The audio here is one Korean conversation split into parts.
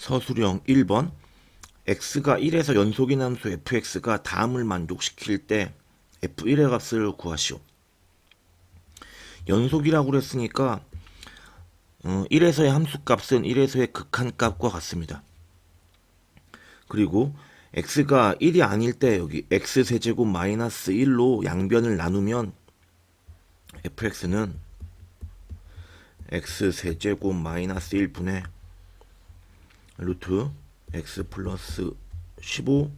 서술형 1번 x가 1에서 연속인 함수 fx가 다음을 만족시킬 때 f1의 값을 구하시오. 연속이라고 그랬으니까 어, 1에서의 함수값은 1에서의 극한값과 같습니다. 그리고 x가 1이 아닐 때 여기 x세제곱 마이너스 1로 양변을 나누면 fx는 x세제곱 마이너스 1분의 루트 x 플러스 15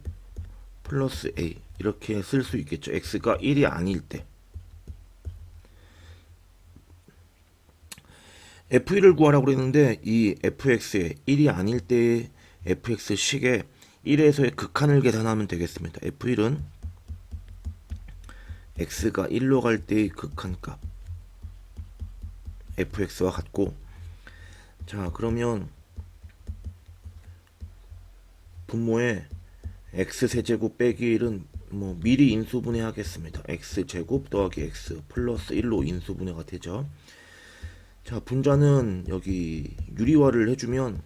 플러스 a 이렇게 쓸 수 있겠죠. x가 1이 아닐 때 f1을 구하라고 그랬는데 이 fx의 1이 아닐 때의 fx 식의 1에서의 극한을 계산하면 되겠습니다. f1은 x가 1로 갈 때의 극한값 fx와 같고 자 그러면 분모에 x세제곱 빼기 1은 뭐 미리 인수분해 하겠습니다. x제곱 더하기 x 플러스 1로 인수분해가 되죠. 자 분자는 여기 유리화를 해주면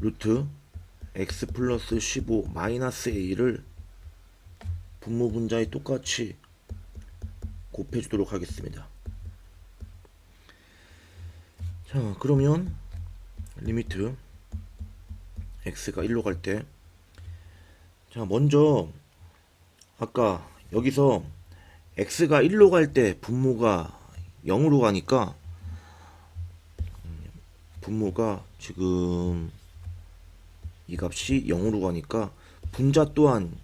루트 x 플러스 15 마이너스 a를 분모 분자에 똑같이 곱해주도록 하겠습니다. 자 그러면 리미트 x가 1로 갈 때 자 먼저 아까 여기서 x가 1로 갈 때 분모가 0으로 가니까 분모가 지금 이 값이 0으로 가니까 분자 또한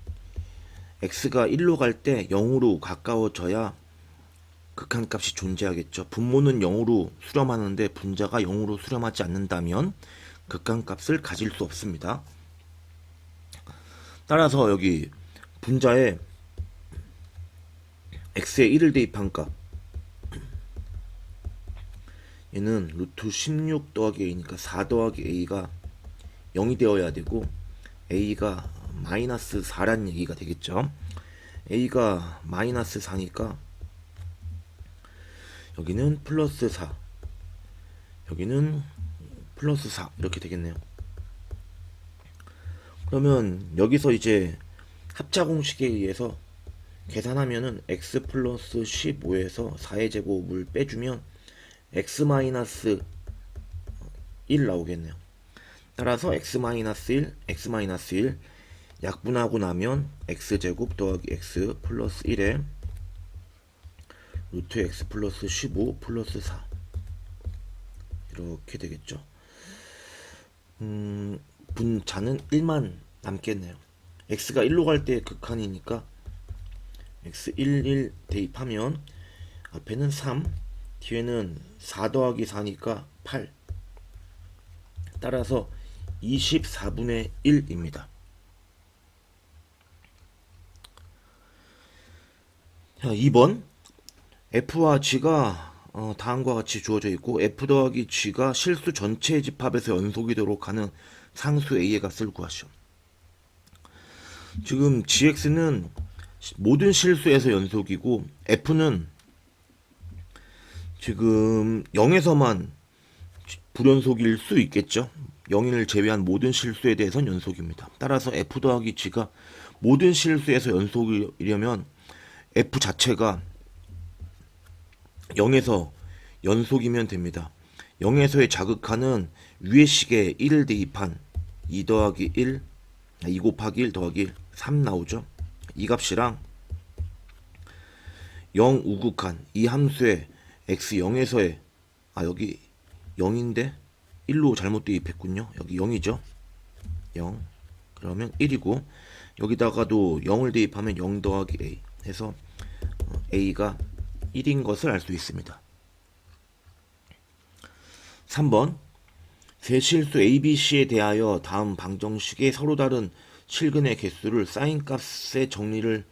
x가 1로 갈 때 0으로 가까워져야 극한값이 존재하겠죠. 분모는 0으로 수렴하는데 분자가 0으로 수렴하지 않는다면 극한값을 가질 수 없습니다. 따라서 여기 분자에 x에 1을 대입한 값 얘는 루트 16 더하기 a니까 4 더하기 a가 0이 되어야 되고 a가 마이너스 4란 얘기가 되겠죠. a가 마이너스 4니까 여기는 플러스 4 여기는 플러스 4 이렇게 되겠네요. 그러면 여기서 이제 합차 공식에 의해서 계산하면은 x 플러스 15에서 4의 제곱을 빼주면 x 마이너스 1 나오겠네요. 따라서 x 마이너스 1, x 마이너스 1 약분하고 나면 x 제곱 더하기 x 플러스 1에 루트 x 플러스 15 플러스 4 이렇게 되겠죠. 음, 분자는 1만 남겠네요. x가 1로 갈 때 극한이니까 x 1, 1 대입하면 앞에는 3, 뒤에는 4 더하기 4니까 8 따라서 24분의 1입니다. 자, 2번 f와 g가 어, 다음과 같이 주어져 있고 f 더하기 g가 실수 전체의 집합에서 연속이도록 하는 상수 a의 값을 구하시오. 지금 gx는 모든 실수에서 연속이고 f는 지금 0에서만 불연속일 수 있겠죠. 0인을 제외한 모든 실수에 대해서는 연속입니다. 따라서 f 더하기 g가 모든 실수에서 연속이려면 f 자체가 0에서 연속이면 됩니다. 0에서의 자극하는 위의 식에 1을 대입한 2 더하기 1, 2 곱하기 1 더하기 1, 3 나오죠. 이 값이랑 0 우극한 이 함수의 x 0에서의 아 여기 0인데 1로 잘못 대입했군요. 여기 0이죠. 0 그러면 1이고 여기다가도 0을 대입하면 0 더하기 a 해서 a가 1인 것을 알 수 있습니다. 3번 세실수 ABC에 대하여 다음 방정식의 서로 다른 실근의 개수를 사인 값의 정리를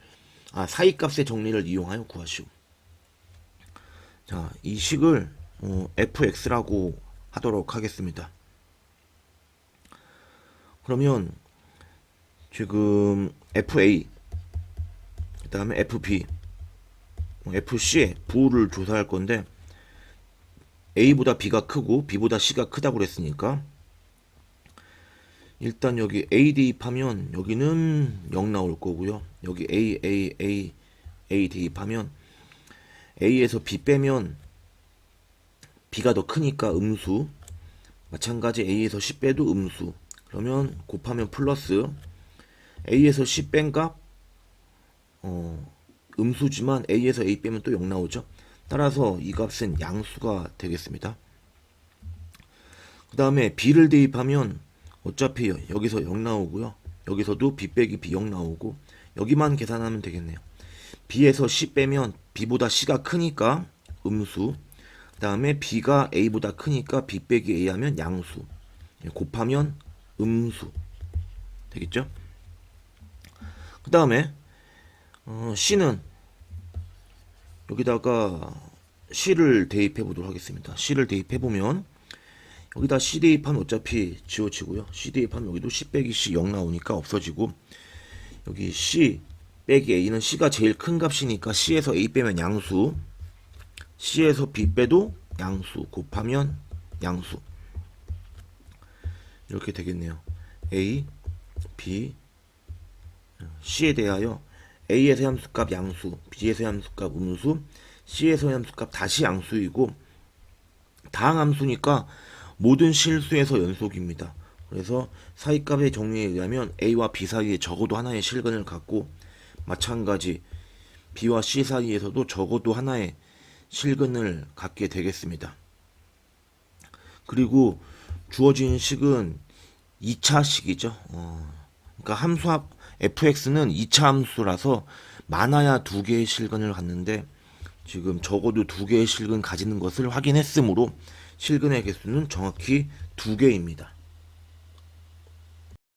아 사이 값의 정리를 이용하여 구하시오. 자, 이 식을 어, fx라고 하도록 하겠습니다. 그러면 지금 fa 그 다음에 fb FC의 부를 조사할 건데 A보다 B가 크고 B보다 C가 크다고 그랬으니까 일단 여기 A 대입하면 여기는 0 나올 거고요. 여기 A, A, A, A 대입하면 A에서 B 빼면 B가 더 크니까 음수. 마찬가지 A에서 C 빼도 음수. 그러면 곱하면 플러스 A에서 C 뺀 값, 어, 음수지만 A에서 A 빼면 또 0 나오죠. 따라서 이 값은 양수가 되겠습니다. 그 다음에 B를 대입하면 어차피 여기서 0 나오고요. 여기서도 B 빼기 B 0 나오고 여기만 계산하면 되겠네요. B에서 C 빼면 B보다 C가 크니까 음수. 그 다음에 B가 A보다 크니까 B 빼기 A 하면 양수. 예, 곱하면 음수. 되겠죠? 그 다음에 어, C는 여기다가 C를 대입해 보도록 하겠습니다. C를 대입해 보면 여기다 C 대입하면 어차피 지워지고요. C 대입하면 여기도 C 빼기 C 0 나오니까 없어지고 여기 C 빼기 A는 C가 제일 큰 값이니까 C에서 A 빼면 양수 C에서 B 빼도 양수 곱하면 양수 이렇게 되겠네요. A, B, C에 대하여 A에서 함수값 양수, B에서 함수값 음수, C에서 함수값 다시 양수이고 다항 함수니까 모든 실수에서 연속입니다. 그래서 사이값의 정리에 의하면 A와 B 사이에 적어도 하나의 실근을 갖고 마찬가지 B와 C 사이에서도 적어도 하나의 실근을 갖게 되겠습니다. 그리고 주어진 식은 2차식이죠. 어, 그러니까 함수합 fx는 2차 함수라서 많아야 두 개의 실근을 갖는데 지금 적어도 두 개의 실근 가지는 것을 확인했으므로 실근의 개수는 정확히 두 개입니다.